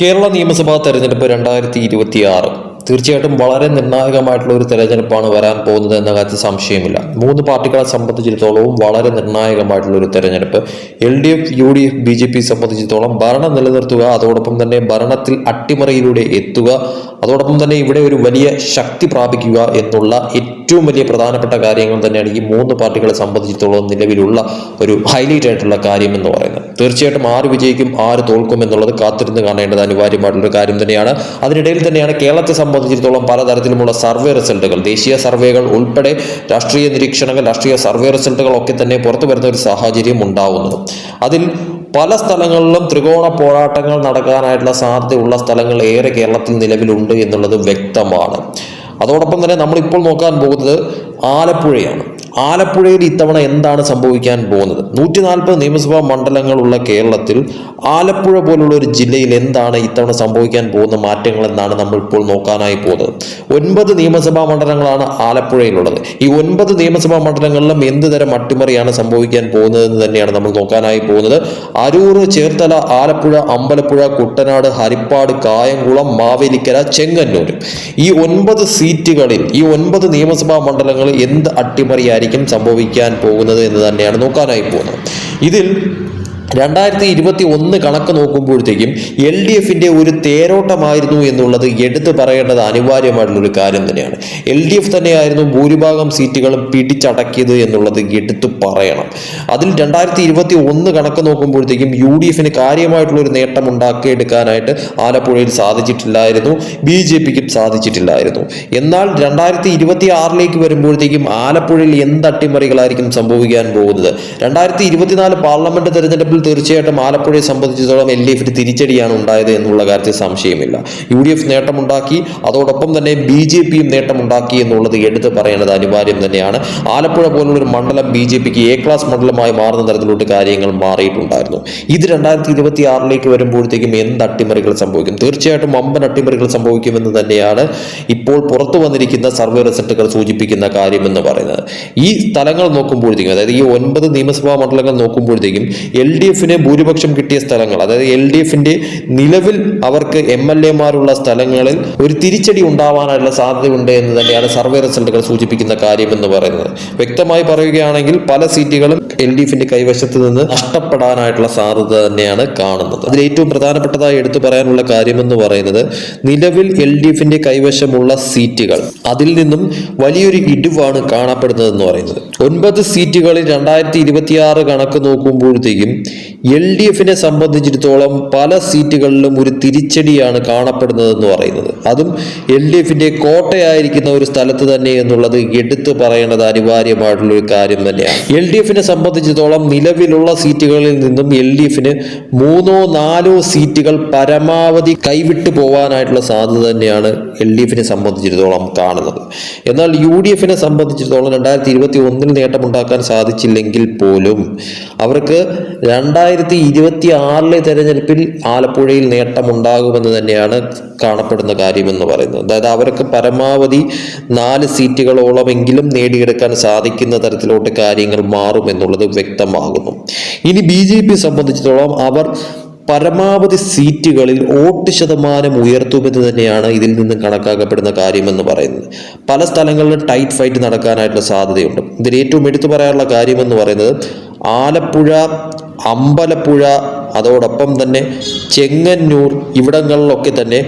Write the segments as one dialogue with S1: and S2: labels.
S1: കേരള നിയമസഭാ തെരഞ്ഞെടുപ്പ് രണ്ടായിരത്തി ഇരുപത്തി ആറ് തീർച്ചയായിട്ടും വളരെ നിർണായകമായിട്ടുള്ള ഒരു തെരഞ്ഞെടുപ്പാണ് വരാൻ പോകുന്നത് എന്ന കാര്യത്തിൽ സംശയമില്ല. മൂന്ന് പാർട്ടികളെ സംബന്ധിച്ചിടത്തോളവും വളരെ നിർണായകമായിട്ടുള്ള ഒരു തെരഞ്ഞെടുപ്പ്. L D F U D F B J P സംബന്ധിച്ചിടത്തോളം ഭരണം നിലനിർത്തുക അതോടൊപ്പം തന്നെ ഭരണത്തിൽ അട്ടിമറിയിലൂടെ എത്തുക അതോടൊപ്പം തന്നെ ഇവിടെ ഒരു വലിയ ശക്തി പ്രാപിക്കുക എന്നുള്ള ഏറ്റവും വലിയ പ്രധാനപ്പെട്ട കാര്യങ്ങൾ തന്നെയാണ് ഈ മൂന്ന് പാർട്ടികളെ സംബന്ധിച്ചിടത്തോളം നിലവിലുള്ള ഒരു ഹൈലൈറ്റ് ആയിട്ടുള്ള കാര്യം എന്ന് പറയുന്നത്. തീർച്ചയായിട്ടും ആര് വിജയിക്കും ആര് തോൽക്കും എന്നുള്ളത് കാത്തിരുന്ന് കാണേണ്ടത് അനിവാര്യമായിട്ടുള്ള ഒരു കാര്യം തന്നെയാണ്. അതിനിടയിൽ തന്നെയാണ് കേരളത്തെ സംബന്ധിച്ചിടത്തോളം പലതരത്തിലുമുള്ള സർവേ റിസൾട്ടുകൾ ദേശീയ സർവേകൾ ഉൾപ്പെടെ രാഷ്ട്രീയ നിരീക്ഷണങ്ങൾ രാഷ്ട്രീയ സർവേ റിസൾട്ടുകൾ ഒക്കെ തന്നെ പുറത്തു വരുന്ന ഒരു സാഹചര്യം ഉണ്ടാവുന്നത്. അതിൽ പല സ്ഥലങ്ങളിലും ത്രികോണ പോരാട്ടങ്ങൾ നടക്കാനായിട്ടുള്ള സാധ്യതയുള്ള സ്ഥലങ്ങൾ ഏറെ കേരളത്തിൽ നിലവിലുണ്ട് എന്നുള്ളത് വ്യക്തമാണ്. അതോടൊപ്പം തന്നെ നമ്മളിപ്പോൾ നോക്കാൻ പോകുന്നത് ആലപ്പുഴയാണ്. ആലപ്പുഴയിൽ ഇത്തവണ എന്താണ് സംഭവിക്കാൻ പോകുന്നത്? നൂറ്റി നാൽപ്പത് നിയമസഭാ മണ്ഡലങ്ങളുള്ള കേരളത്തിൽ ആലപ്പുഴ പോലുള്ള ഒരു ജില്ലയിൽ എന്താണ് ഇത്തവണ സംഭവിക്കാൻ പോകുന്ന മാറ്റങ്ങൾ എന്നാണ് നമ്മൾ ഇപ്പോൾ നോക്കാനായി പോകുന്നത്. ഒൻപത് നിയമസഭാ മണ്ഡലങ്ങളാണ് ആലപ്പുഴയിലുള്ളത്. ഈ ഒൻപത് നിയമസഭാ മണ്ഡലങ്ങളിലും എന്ത് തരം അട്ടിമറിയാണ് സംഭവിക്കാൻ പോകുന്നത് എന്ന് തന്നെയാണ് നമ്മൾ നോക്കാനായി പോകുന്നത്. അരൂർ ചേർത്തല ആലപ്പുഴ അമ്പലപ്പുഴ കുട്ടനാട് ഹരിപ്പാട് കായംകുളം മാവേലിക്കര ചെങ്ങന്നൂർ. ഈ ഒൻപത് സീറ്റുകളിൽ ഈ ഒൻപത് നിയമസഭാ മണ്ഡലങ്ങളിൽ എന്ത് അട്ടിമറിയായിരിക്കും സംഭവിക്കാൻ പോകുന്നത് എന്ന് തന്നെയാണ് നോക്കാനായി പോകുന്നത്. ഇതിൽ രണ്ടായിരത്തി ഇരുപത്തി ഒന്ന് കണക്ക് നോക്കുമ്പോഴത്തേക്കും എൽ ഡി എഫിന്റെ ഒരു തേരോട്ടമായിരുന്നു എന്നുള്ളത് എടുത്തു പറയേണ്ടത് അനിവാര്യമായിട്ടുള്ള ഒരു കാര്യം തന്നെയാണ്. എൽ ഡി എഫ് തന്നെയായിരുന്നു ഭൂരിഭാഗം സീറ്റുകളും പിടിച്ചടക്കിയത് എന്നുള്ളത് എടുത്തു പറയണം. അതിൽ രണ്ടായിരത്തി ഇരുപത്തി ഒന്ന് കണക്ക് നോക്കുമ്പോഴത്തേക്കും യു ഡി എഫിന് കാര്യമായിട്ടുള്ള ഒരു നേട്ടം ഉണ്ടാക്കിയെടുക്കാനായിട്ട് ആലപ്പുഴയിൽ സാധിച്ചിട്ടില്ലായിരുന്നു ബി ജെ പിക്കും സാധിച്ചിട്ടില്ലായിരുന്നു. എന്നാൽ രണ്ടായിരത്തി ഇരുപത്തി ആറിലേക്ക് വരുമ്പോഴത്തേക്കും ആലപ്പുഴയിൽ എന്ത് അട്ടിമറികളായിരിക്കും സംഭവിക്കാൻ പോകുന്നത്? രണ്ടായിരത്തി ഇരുപത്തിനാല് പാർലമെന്റ് തെരഞ്ഞെടുപ്പിൽ തീർച്ചയായിട്ടും ആലപ്പുഴയെ സംബന്ധിച്ചിടത്തോളം എൽ ഡി എഫിന് തിരിച്ചടിയാണ് ഉണ്ടായത് എന്നുള്ള കാര്യത്തിൽ സംശയമില്ല. യു ഡി എഫ് നേട്ടമുണ്ടാക്കി അതോടൊപ്പം തന്നെ ബി ജെ പിയും നേട്ടമുണ്ടാക്കി എന്നുള്ളത് എടുത്ത് പറയേണ്ടത് അനിവാര്യം തന്നെയാണ്. ആലപ്പുഴ പോലുള്ള ഒരു മണ്ഡലം ബി ജെ പിക്ക് എ ക്ലാസ് മണ്ഡലമായി മാറുന്ന തരത്തിലോട്ട് കാര്യങ്ങൾ മാറിയിട്ടുണ്ടായിരുന്നു. ഇത് രണ്ടായിരത്തി ഇരുപത്തി ആറിലേക്ക് വരുമ്പോഴത്തേക്കും എന്ത് അട്ടിമറികൾ സംഭവിക്കും? തീർച്ചയായിട്ടും അമ്പൻ അട്ടിമറികൾ സംഭവിക്കുമെന്ന് തന്നെയാണ് ഇപ്പോൾ പുറത്തു വന്നിരിക്കുന്ന സർവേ റിസൾട്ടുകൾ സൂചിപ്പിക്കുന്ന കാര്യമെന്ന് പറയുന്നത്. ഈ സ്ഥലങ്ങൾ നോക്കുമ്പോഴത്തേക്കും അതായത് ഈ ഒൻപത് നിയമസഭാ മണ്ഡലങ്ങൾ നോക്കുമ്പോഴത്തേക്കും എൽ ഡി എഫിന് ഭൂരിപക്ഷം കിട്ടിയ സ്ഥലങ്ങൾ അതായത് എൽ ഡി എഫിന്റെ നിലവിൽ അവർക്ക് എം എൽ എമാരുള്ള സ്ഥലങ്ങളിൽ ഒരു തിരിച്ചടി ഉണ്ടാവാനുള്ള സാധ്യതയുണ്ട് എന്ന് തന്നെയാണ് സർവേ റിസൾട്ടുകൾ സൂചിപ്പിക്കുന്ന കാര്യം എന്ന് പറയുന്നത്. വ്യക്തമായി പറയുകയാണെങ്കിൽ പല സീറ്റുകളും എൽ ഡി എഫിന്റെ കൈവശത്ത് നിന്ന് നഷ്ടപ്പെടാനായിട്ടുള്ള സാധ്യത തന്നെയാണ് കാണുന്നത്. അതിൽ ഏറ്റവും പ്രധാനപ്പെട്ടതായി എടുത്തു പറയാനുള്ള കാര്യമെന്ന് പറയുന്നത് നിലവിൽ എൽ ഡി എഫിന്റെ കൈവശമുള്ള സീറ്റുകൾ അതിൽ നിന്നും വലിയൊരു ഇടിവാണ് കാണപ്പെടുന്നതെന്ന് പറയുന്നത്. ഒൻപത് സീറ്റുകളിൽ രണ്ടായിരത്തി ഇരുപത്തിയാറ് കണക്ക് നോക്കുമ്പോഴത്തേക്കും എൽ ഡി എഫിനെ സംബന്ധിച്ചിടത്തോളം പല സീറ്റുകളിലും ഒരു തിരിച്ചടിയാണ് കാണപ്പെടുന്നതെന്ന് പറയുന്നത്. അതും എൽ ഡി എഫിന്റെ കോട്ടയായിരിക്കുന്ന ഒരു സ്ഥലത്ത് തന്നെ എന്നുള്ളത് എടുത്തു പറയേണ്ടത് അനിവാര്യമായിട്ടുള്ള ഒരു കാര്യം തന്നെയാണ്. എൽ ഡി എഫിനെ സംബന്ധിച്ചിടത്തോളം നിലവിലുള്ള സീറ്റുകളിൽ നിന്നും എൽ ഡി എഫിന് മൂന്നോ നാലോ സീറ്റുകൾ പരമാവധി കൈവിട്ടു പോകാനായിട്ടുള്ള സാധ്യത തന്നെയാണ് എൽ ഡി എഫിനെ സംബന്ധിച്ചിടത്തോളം കാണുന്നത്. എന്നാൽ യു ഡി എഫിനെ സംബന്ധിച്ചിടത്തോളം രണ്ടായിരത്തി ഇരുപത്തി ഒന്നിൽ നേട്ടമുണ്ടാക്കാൻ സാധിച്ചില്ലെങ്കിൽ പോലും അവർക്ക് രണ്ടായിരത്തി ഇരുപത്തി ആറിലെ തെരഞ്ഞെടുപ്പിൽ ആലപ്പുഴയിൽ നേട്ടമുണ്ടാകുമെന്ന് തന്നെയാണ് കാണപ്പെടുന്ന കാര്യമെന്ന് പറയുന്നത്. അതായത് അവർക്ക് പരമാവധി നാല് സീറ്റുകളോളമെങ്കിലും നേടിയെടുക്കാൻ സാധിക്കുന്ന തരത്തിലോട്ട് കാര്യങ്ങൾ മാറുമെന്നുള്ളത് വ്യക്തമാകുന്നു. ഇനി ബി ജെ പി സംബന്ധിച്ചിടത്തോളം അവർ പരമാവധി സീറ്റുകളിൽ വോട്ട് ശതമാനം ഉയർത്തുമെന്ന് തന്നെയാണ് ഇതിൽ നിന്നും കണക്കാക്കപ്പെടുന്ന കാര്യമെന്ന് പറയുന്നത്. പല സ്ഥലങ്ങളിലും ടൈറ്റ് ഫൈറ്റ് നടക്കാനായിട്ടുള്ള സാധ്യതയുണ്ട്. ഇതിൽ ഏറ്റവും എടുത്തു പറയാനുള്ള കാര്യമെന്ന് പറയുന്നത് ആലപ്പുഴ അമ്പലപ്പുഴ അതോടൊപ്പം തന്നെ ചെങ്ങന്നൂർ ഇവിടങ്ങളിലൊക്കെ തന്നെ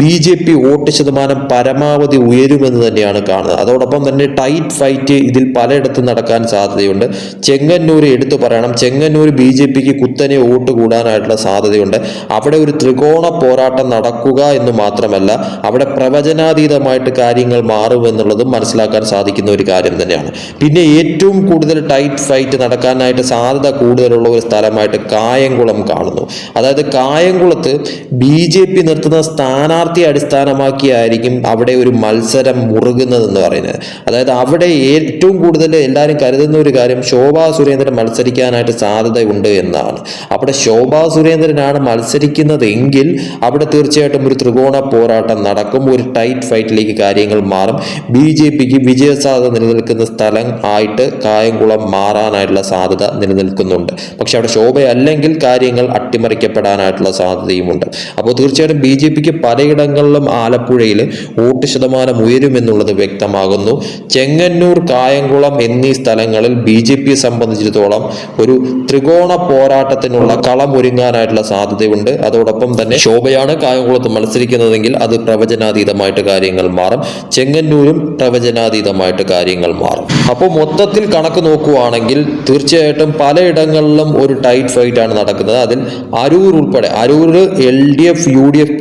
S1: ബി ജെ പി വോട്ട് ശതമാനം പരമാവധി ഉയരുമെന്ന് തന്നെയാണ് കാണുന്നത്. അതോടൊപ്പം തന്നെ ടൈറ്റ് ഫൈറ്റ് ഇതിൽ പലയിടത്തും നടക്കാൻ സാധ്യതയുണ്ട്. ചെങ്ങന്നൂർ എടുത്തു പറയണം. ചെങ്ങന്നൂർ ബി ജെ പിക്ക് കുത്തനെ വോട്ട് കൂടാനായിട്ടുള്ള സാധ്യതയുണ്ട്. അവിടെ ഒരു ത്രികോണ പോരാട്ടം നടക്കുക എന്ന് മാത്രമല്ല അവിടെ പ്രവചനാതീതമായിട്ട് കാര്യങ്ങൾ മാറുമെന്നുള്ളതും മനസ്സിലാക്കാൻ സാധിക്കുന്ന ഒരു കാര്യം തന്നെയാണ്. പിന്നെ ഏറ്റവും കൂടുതൽ ടൈറ്റ് ഫൈറ്റ് നടക്കാനായിട്ട് സാധ്യത കൂടുതലുള്ള ഒരു സ്ഥലമായിട്ട് കായംകുളം കാണുന്നു. അതായത് കായംകുളത്ത് ബി ജെ പി നിർത്തുന്ന സ്ഥാന സ്ഥാനാർത്ഥിയെ അടിസ്ഥാനമാക്കിയായിരിക്കും അവിടെ ഒരു മത്സരം മുറുകുന്നതെന്ന് പറയുന്നത്. അതായത് അവിടെ ഏറ്റവും കൂടുതൽ എല്ലാവരും കരുതുന്ന ഒരു കാര്യം ശോഭാ സുരേന്ദ്രൻ മത്സരിക്കാനായിട്ട് സാധ്യതയുണ്ട് എന്നാണ്. അവിടെ ശോഭാ സുരേന്ദ്രനാണ് മത്സരിക്കുന്നത് എങ്കിൽ അവിടെ തീർച്ചയായിട്ടും ഒരു ത്രികോണ പോരാട്ടം നടക്കും. ഒരു ടൈറ്റ് ഫൈറ്റിലേക്ക് കാര്യങ്ങൾ മാറും. ബി ജെ പിക്ക് വിജയസാധ്യത നിലനിൽക്കുന്ന സ്ഥലം ആയിട്ട് കായംകുളം മാറാനായിട്ടുള്ള സാധ്യത നിലനിൽക്കുന്നുണ്ട്. പക്ഷെ അവിടെ ശോഭയല്ലെങ്കിൽ കാര്യങ്ങൾ അട്ടിമറിക്കപ്പെടാനായിട്ടുള്ള സാധ്യതയുമുണ്ട്. അപ്പോൾ തീർച്ചയായിട്ടും ബി ജെ പിക്ക് പലയിടങ്ങളിലും ആലപ്പുഴയിൽ വോട്ട് ശതമാനം ഉയരുമെന്നുള്ളത് വ്യക്തമാകുന്നു. ചെങ്ങന്നൂർ കായംകുളം എന്നീ സ്ഥലങ്ങളിൽ ബി ജെ പിയെ സംബന്ധിച്ചിടത്തോളം ഒരു ത്രികോണ പോരാട്ടത്തിനുള്ള കളം ഒരുങ്ങാനായിട്ടുള്ള സാധ്യതയുണ്ട്. അതോടൊപ്പം തന്നെ ശോഭയാണ് കായംകുളത്ത് മത്സരിക്കുന്നതെങ്കിൽ അത് പ്രവചനാതീതമായിട്ട് കാര്യങ്ങൾ മാറും. ചെങ്ങന്നൂരും പ്രവചനാതീതമായിട്ട് കാര്യങ്ങൾ മാറും. അപ്പോൾ മൊത്തത്തിൽ കണക്ക് നോക്കുവാണെങ്കിൽ തീർച്ചയായിട്ടും പലയിടങ്ങളിലും ഒരു ടൈറ്റ് ഫൈറ്റ് ആണ് നടക്കുന്നത്. അതിൽ അരൂർ ഉൾപ്പെടെ Aroor L D F U D F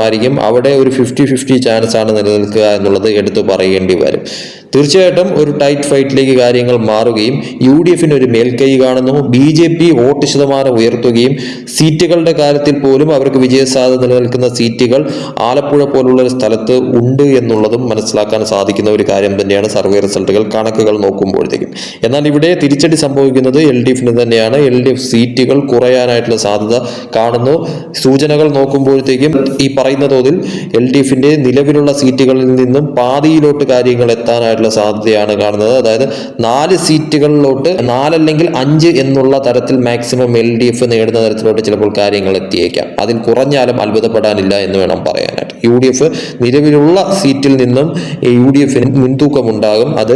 S1: പോരാട്ടമായിരിക്കും അവിടെ ഒരു ഫിഫ്റ്റി ഫിഫ്റ്റി ചാൻസ് ആണ് നിലനിൽക്കുക എന്നുള്ളത് എടുത്തു പറയേണ്ടി വരും. തീർച്ചയായിട്ടും ഒരു ടൈറ്റ് ഫൈറ്റിലേക്ക് കാര്യങ്ങൾ മാറുകയും യു ഡി എഫിന് ഒരു മേൽക്കൈ കാണുന്നു. ബി ജെ പി വോട്ട് ശതമാനം ഉയർത്തുകയും സീറ്റുകളുടെ കാര്യത്തിൽ പോലും അവർക്ക് വിജയസാധ്യത നിലനിൽക്കുന്ന സീറ്റുകൾ ആലപ്പുഴ പോലുള്ള ഒരു സ്ഥലത്ത് ഉണ്ട് എന്നുള്ളതും മനസ്സിലാക്കാൻ സാധിക്കുന്ന ഒരു കാര്യം തന്നെയാണ് സർവേ റിസൾട്ടുകൾ കണക്കുകൾ നോക്കുമ്പോഴത്തേക്കും. എന്നാൽ ഇവിടെ തിരിച്ചടി സംഭവിക്കുന്നത് എൽ ഡി എഫിന് തന്നെയാണ്. എൽ ഡി എഫ് സീറ്റുകൾ കുറയാനായിട്ടുള്ള സാധ്യത കാണുന്നു. സൂചനകൾ നോക്കുമ്പോഴത്തേക്കും ഈ പറയുന്ന തോതിൽ എൽ ഡി എഫിന്റെ നിലവിലുള്ള സീറ്റുകളിൽ നിന്നും പാതിയിലോട്ട് കാര്യങ്ങൾ എത്താനായിട്ടുള്ള സാധ്യതയാണ് കാണുന്നത്. അതായത് നാല് സീറ്റുകളിലോട്ട് നാലല്ലെങ്കിൽ അഞ്ച് എന്നുള്ള തരത്തിൽ മാക്സിമം എൽ ഡി എഫ് നേടുന്ന തരത്തിലോട്ട് ചിലപ്പോൾ കാര്യങ്ങൾ എത്തിയേക്കാം. അതിൽ കുറഞ്ഞാലും അത്ഭുതപ്പെടാനില്ല എന്ന് വേണം പറയാനായിട്ട്. യു ഡി എഫ് നിലവിലുള്ള സീറ്റിൽ നിന്നും യു ഡി എഫിന് മുൻതൂക്കമുണ്ടാകും അത്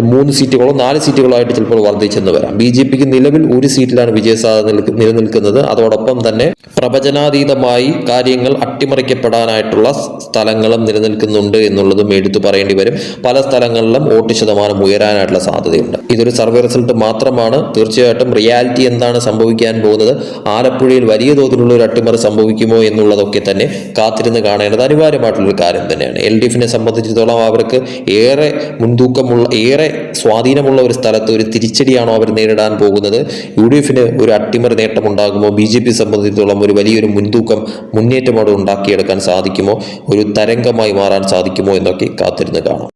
S1: മൂന്ന് സീറ്റുകളോ നാല് സീറ്റുകളോ ആയിട്ട് ചിലപ്പോൾ വർദ്ധിച്ചെന്ന് വരാം. ബി ജെ പിക്ക് നിലവിൽ ഒരു സീറ്റിലാണ് വിജയസാധ്യത നിലനിൽക്കുന്നത്. അതോടൊപ്പം തന്നെ പ്രവചനാതീതമായി കാര്യങ്ങൾ അട്ടിമറിക്കപ്പെടാനായിട്ടുള്ള സ്ഥലങ്ങളും നിലനിൽക്കുന്നുണ്ട് എന്നുള്ളതും എടുത്തു പറയേണ്ടി വരും. പല സ്ഥലങ്ങളിലും വോട്ട് ശതമാനം ഉയരാനായിട്ടുള്ള സാധ്യതയുണ്ട്. ഇതൊരു സർവേ റിസൾട്ട് മാത്രമാണ്. തീർച്ചയായിട്ടും റിയാലിറ്റി എന്താണ് സംഭവിക്കാൻ പോകുന്നത്? ആലപ്പുഴയിൽ വലിയ തോതിലുള്ള ഒരു അട്ടിമറി സംഭവിക്കുമോ എന്നുള്ളതൊക്കെ തന്നെ കാത്തിരുന്ന് കാണേണ്ടത് അനിവാര്യമായിട്ടുള്ളൊരു കാര്യം തന്നെയാണ്. എൽ ഡി എഫിനെ സംബന്ധിച്ചിടത്തോളം അവർക്ക് ഏറെ മുൻതൂക്കമുള്ള ഏറെ സ്വാധീനമുള്ള ഒരു സ്ഥലത്ത് ഒരു തിരിച്ചടിയാണോ അവർ നേരിടാൻ പോകുന്നത്? യു ഡി എഫിന് ഒരു അട്ടിമറി നേട്ടമുണ്ടാകുമോ? ബി ജെ പി സംബന്ധിച്ചിടത്തോളം ഒരു വലിയൊരു മുൻതൂക്കം മുന്നേറ്റം അവിടെ ഉണ്ടാക്കിയെടുക്കാൻ സാധിക്കുമോ? ഒരു തരംഗമായി മാറാൻ സാധിക്കുമോ എന്നൊക്കെ കാത്തിരുന്ന് കാണാം.